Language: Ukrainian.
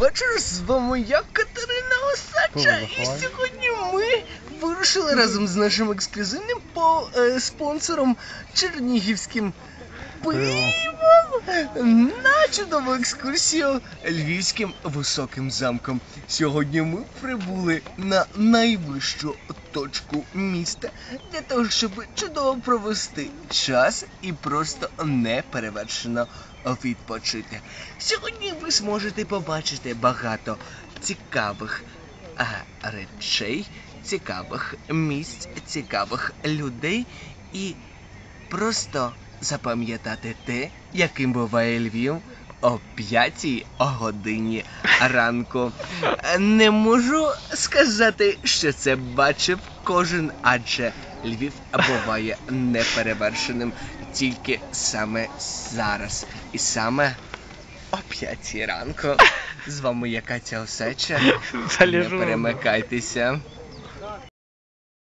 вечір. З вами я Катерина Осадча. І сьогодні ми вирушили разом з нашим ексклюзивним по, е, спонсором Чернігівським пивом на чудову екскурсію Львівським високим замком. Сьогодні ми прибули на найвищу точку міста для того, щоб чудово провести час і просто неперевершено відпочити. Сьогодні ви зможете побачити багато цікавих речей, цікавих місць, цікавих людей і просто запам'ятати те, яким буває Львів о п'ятій годині ранку. Не можу сказати, що це бачив кожен, адже Львів буває неперевершеним тільки саме зараз. І саме о п'ятій ранку. З вами я Катя Осеча. Не перемикайтеся.